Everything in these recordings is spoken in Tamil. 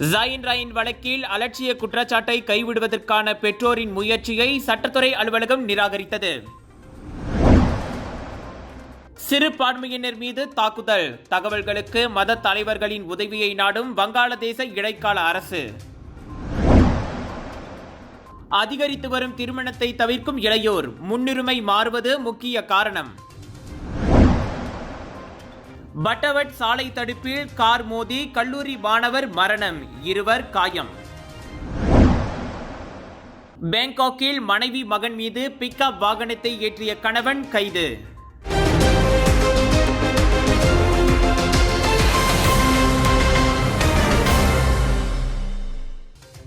ஜயின் ராயின் வழக்கில் அலட்சிய குற்றச்சாட்டை கைவிடுவதற்கான பெற்றோரின் முயற்சியை சட்டத்துறை அலுவலகம் நிராகரித்தது. சிறுபான்மையினர் மீது தாக்குதல். தகவல்களுக்கு மத தலைவர்களின் உதவியை நாடும் வங்காளதேச இடைக்கால அரசு. அதிகரித்து வரும் திருமணத்தை தவிர்க்கும் இளையோர். முன்னுரிமை மாறுவது முக்கிய காரணம். பட்டவட் சாலை தடுப்பில் கார் மோதி கல்லூரி மாணவர் மரணம். இருவர் காயம். பேங்காக்கில் மனைவி மகன் மீது பிக்அப் வாகனத்தை ஏற்றிய கணவன் கைது.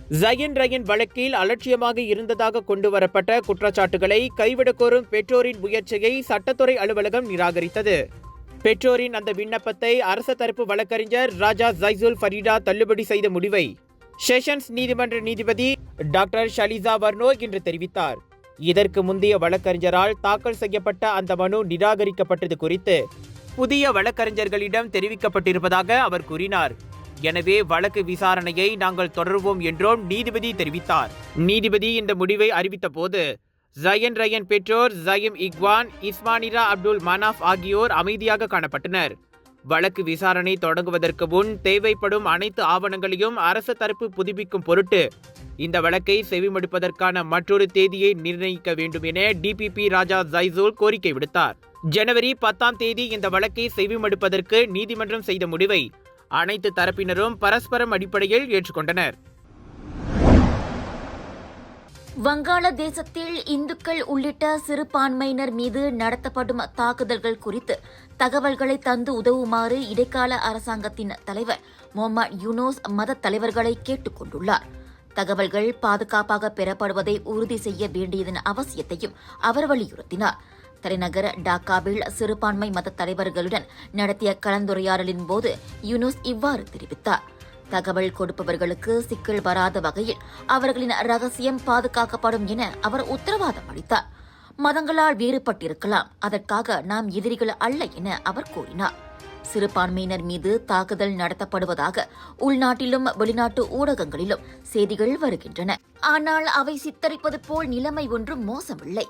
ஜயன் ரயன் வழக்கில் அலட்சியமாக இருந்ததாக கொண்டு வரப்பட்ட குற்றச்சாட்டுகளை கைவிடக் கோரும் பெற்றோரின் முயற்சியை சட்டத்துறை அலுவலகம் நிராகரித்தது. பெற்றோரின் அந்த விண்ணப்பத்தை அரசு தரப்பு வழக்கறிஞர் ராஜா ஜைசுல் ஃபரீடா தள்ளுபடி செய்த முடிவை செஷன்ஸ் நீதிமன்ற நீதிபதி டாக்டர் ஷலிசா வர்னோ இன்று தெரிவித்தார். இதற்கு முந்தைய வழக்கறிஞரால் தாக்கல் செய்யப்பட்ட அந்த மனு நிராகரிக்கப்பட்டது குறித்து புதிய வழக்கறிஞர்களிடம் தெரிவிக்கப்பட்டிருப்பதாக அவர் கூறினார். எனவே வழக்கு விசாரணையை நாங்கள் தொடர்வோம் என்றும் நீதிபதி தெரிவித்தார். நீதிபதி இந்த முடிவை அறிவித்த போது ஜயன் ரயன் பெற்றோர் ஜயிம் இக்வான் இஸ்மானிரா அப்துல் மனாஃப் ஆகியோர் அமைதியாக காணப்பட்டனர். வழக்கு விசாரணை தொடங்குவதற்கு முன் தேவைப்படும் அனைத்து ஆவணங்களையும் அரசு தரப்பு புதுப்பிக்கும் பொருட்டு இந்த வழக்கை செவிமடுப்பதற்கான மற்றொரு தேதியை நிர்ணயிக்க வேண்டும் என டிபிபி ராஜா ஜைசூல் கோரிக்கை விடுத்தார். ஜனவரி பத்தாம் தேதி இந்த வழக்கை செவிமடுப்பதற்கு நீதிமன்றம் செய்த முடிவை அனைத்து தரப்பினரும் பரஸ்பரம் அடிப்படையில் ஏற்றுக்கொண்டனர். வங்காளதேசத்தில் இந்துக்கள் உள்ளிட்ட சிறுபான்மையினர் மீது நடத்தப்படும் தாக்குதல்கள் குறித்து தகவல்களை தந்து உதவுமாறு இடைக்கால அரசாங்கத்தின் தலைவர் முகமது யூனோஸ் மத தலைவர்களை கேட்டுக் கொண்டுள்ளார். தகவல்கள் பாதுகாப்பாக பெறப்படுவதை உறுதி செய்ய வேண்டியதன் அவசியத்தையும் அவர் வலியுறுத்தினார். தலைநகர் டாக்காவில் சிறுபான்மை மத தலைவர்களுடன் நடத்திய கலந்துரையாடலின் போது யூனோஸ் இவ்வாறு தெரிவித்தார். தகவல் கொடுப்பவர்களுக்கு சிக்கல் வராத வகையில் அவர்களின் ரகசியம் பாதுகாக்கப்படும் என அவர் உத்தரவாதம் அளித்தார். மதங்களால் வேறுபட்டிருக்கலாம். அதற்காக நாம் எதிரிகள் அல்ல என அவர் கூறினார். சிறுபான்மையினர் மீது தாக்குதல் நடத்தப்படுவதாக உள்நாட்டிலும் வெளிநாட்டு ஊடகங்களிலும் செய்திகள் வருகின்றன. ஆனால் அவை சித்தரிப்பது போல் நிலைமை ஒன்றும் மோசமில்லை.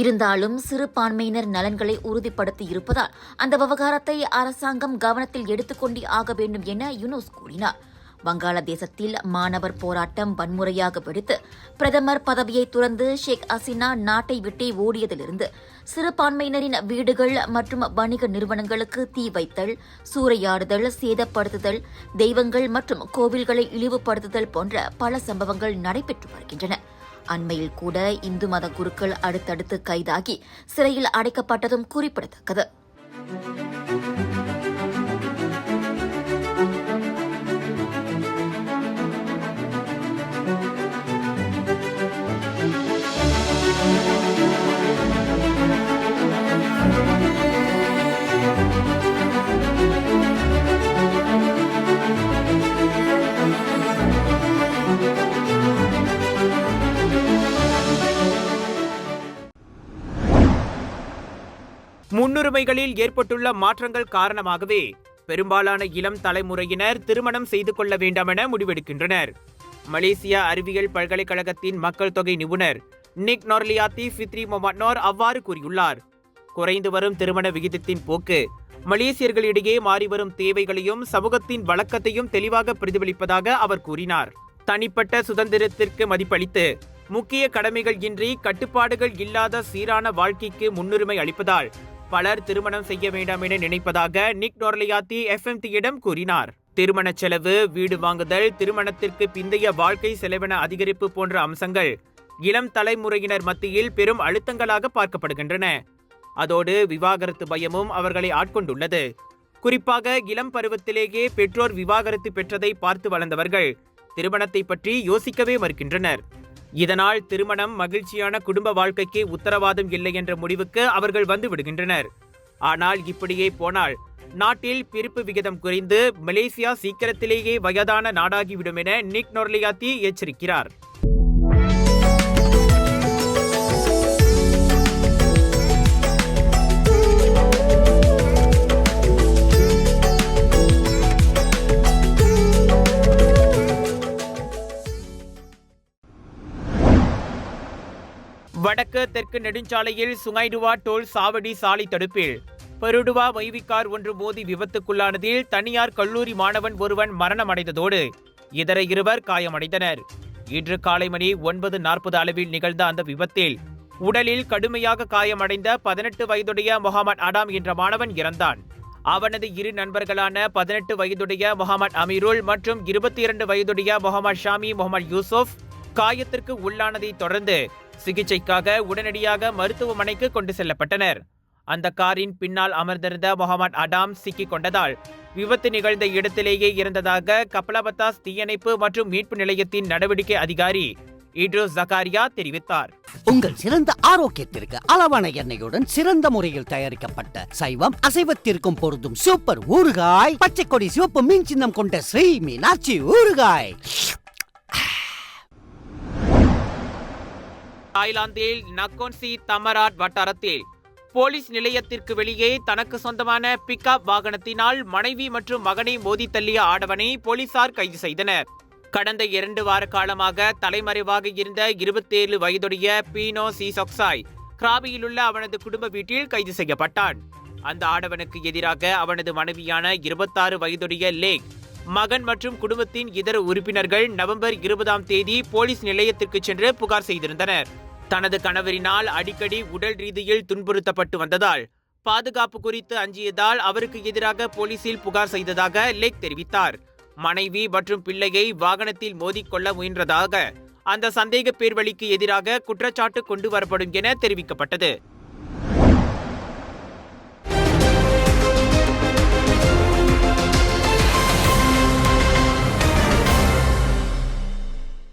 இருந்தாலும் சிறுபான்மையினர் நலன்களை உறுதிப்படுத்தி இருப்பதால் அந்த விவகாரத்தை அரசாங்கம் கவனத்தில் எடுத்துக்கொண்டே ஆக வேண்டும் என யுனோஸ் கூறினார். வங்காளதேசத்தில் மாணவர் போராட்டம் வன்முறையாக வெடித்து பிரதமர் பதவியை துறந்து ஷேக் ஹசீனா நாட்டை விட்டே ஓடியதிலிருந்து சிறுபான்மையினரின் வீடுகள் மற்றும் வணிக நிறுவனங்களுக்கு தீ வைத்தல் சூறையாடுதல் சேதப்படுத்துதல் தெய்வங்கள் மற்றும் கோவில்களை இழிவுபடுத்துதல் போன்ற பல சம்பவங்கள் நடைபெற்று வருகின்றன. அண்மையில் கூட இந்து மத குருக்கள் அடுத்தடுத்து கைதாகி சிறையில் அடைக்கப்பட்டதும் குறிப்பிடத்தக்கது. முன்னுரிமைகளில் ஏற்பட்டுள்ள மாற்றங்கள் காரணமாகவே பெரும்பாலான இளம் தலைமுறையினர் திருமணம் செய்து கொள்ள வேண்டாம் என முடிவெடுக்கின்றனர். மலேசியா அறிவியல் பல்கலைக்கழகத்தின் மக்கள் தொகை நிபுணர் நிக் நொர்லியாத்தி ஃபித்ரி மொமட்னோர் அவ்வாறு கூறியுள்ளார். குறைந்து வரும் திருமண விகிதத்தின் போக்கு மலேசியர்களிடையே மாறிவரும் தேவைகளையும் சமூகத்தின் வழக்கத்தையும் தெளிவாக பிரதிபலிப்பதாக அவர் கூறினார். தனிப்பட்ட சுதந்திரத்திற்கு மதிப்பளித்து முக்கிய கடமைகள் இன்றி கட்டுப்பாடுகள் இல்லாத சீரான வாழ்க்கைக்கு முன்னுரிமை அளிப்பதால் பலர் திருமணம் செய்ய வேண்டாம் என நினைப்பதாக நிக் நோர்லியாத்தி எஃப்எம்டியிடம் கூறினார். திருமண செலவு வீடு வாங்குதல் திருமணத்திற்கு பிந்தைய வாழ்க்கை செலவின அதிகரிப்பு போன்ற அம்சங்கள் இளம் தலைமுறையினர் மத்தியில் பெரும் அழுத்தங்களாக பார்க்கப்படுகின்றன. அதோடு விவாகரத்து பயமும் அவர்களை ஆட்கொண்டுள்ளது. குறிப்பாக இளம் பருவத்திலேயே பெற்றோர் விவாகரத்து பெற்றதை பார்த்து வளர்ந்தவர்கள் திருமணத்தை பற்றி யோசிக்கவே மறுக்கின்றனர். இதனால் திருமணம் மகிழ்ச்சியான குடும்ப வாழ்க்கைக்கு உத்தரவாதம் இல்லை என்ற முடிவுக்கு அவர்கள் வந்து விடுகின்றனர். ஆனால் இப்படியே போனால் நாட்டில் பிரிப்பு விகிதம் குறைந்து மலேசியா சீக்கிரத்திலேயே வயதான நாடாகிவிடும் என நிக் நொர்லியாத்தி எச்சரிக்கிறார். வடக்கு தெற்கு நெடுஞ்சாலையில் சுங்கைடுவா டோல் சாவடி சாலை தடுப்பில். பெருடுவா வைவிக்கார் ஒன்று மோதி விபத்துக்குள்ளானதில் தனியார் கல்லூரி மாணவன் ஒருவன் மரணமடைந்ததோடு இதர இருவர் காயமடைந்தனர். இன்று காலை மணி ஒன்பது நாற்பது அளவில் நிகழ்ந்த அந்த விபத்தில் உடலில் கடுமையாக காயமடைந்த பதினெட்டு வயதுடைய முகமது அடாம் என்ற மாணவன் இறந்தான். அவனது இரு நண்பர்களான பதினெட்டு வயதுடைய முகமது அமீருல் மற்றும் இருபத்தி இரண்டு வயதுடைய முகமது ஷாமி முகமது யூசுப் காயத்திற்கு உள்ளானதை தொடர்ந்து சிகிச்சைக்காக உடனடியாக மருத்துவமனைக்கு கொண்டு செல்லப்பட்டனர். அந்த காரின் பின்னால் அமர்ந்திருந்த முகமது அடாம் சிக்கிக் கொண்டதால் விபத்து நிகழ்ந்த இடத்திலேயே இருந்ததாக கப்பலபத்தாஸ் தீயணைப்பு மற்றும் மீட்பு நிலையத்தின் நடவடிக்கை அதிகாரி இட்ரோ ஜகாரியா தெரிவித்தார். உங்கள் சிறந்த ஆரோக்கியத்திற்கு அளவான எண்ணெயுடன் சிறந்த முறையில் தயாரிக்கப்பட்ட சைவம் அசைவத்திற்கும் பொருந்தும் சூப்பர் ஊறுகாய் பச்சை கொடி சிவப்பு மீன் சின்னம் கொண்ட ஸ்ரீ மீனாட்சி ஊறுகாய். தாய்லாந்தில் நக்கோன்சி தமராட் வட்டாரத்தில் போலீஸ் நிலையத்திற்கு வெளியே தனக்கு சொந்தமான பிக்அப் வாகனத்தினால் மனைவி மற்றும் மகனை மோதி தள்ளிய ஆடவனை போலீசார் கைது செய்தனர். கடந்த இரண்டு வார காலமாக தலைமறைவாக இருந்த இருபத்தேழு வயதுடைய பீனோ சிசொக்சாய் கிராபியில் உள்ள அவனது குடும்ப வீட்டில் கைது செய்யப்பட்டான். அந்த ஆடவனுக்கு எதிராக அவனது மனைவியான இருபத்தாறு வயதுடைய லேக் மகன் மற்றும் குடும்பத்தின் இதர உறுப்பினர்கள் நவம்பர் இருபதாம் தேதி போலீஸ் நிலையத்திற்கு சென்று புகார் செய்திருந்தனர். தனது கணவரினால் அடிக்கடி உடல் ரீதியில் துன்புறுத்தப்பட்டு வந்ததால் பாதுகாப்பு குறித்து அஞ்சியதால் அவருக்கு எதிராக போலீசில் புகார் செய்ததாக லேக் தெரிவித்தார். மனைவி மற்றும் பிள்ளையை வாகனத்தில் மோதிக்கொள்ள முயன்றதாக அந்த சந்தேக பேர்வழிக்கு எதிராக குற்றச்சாட்டு கொண்டு வரப்படும் என தெரிவிக்கப்பட்டது.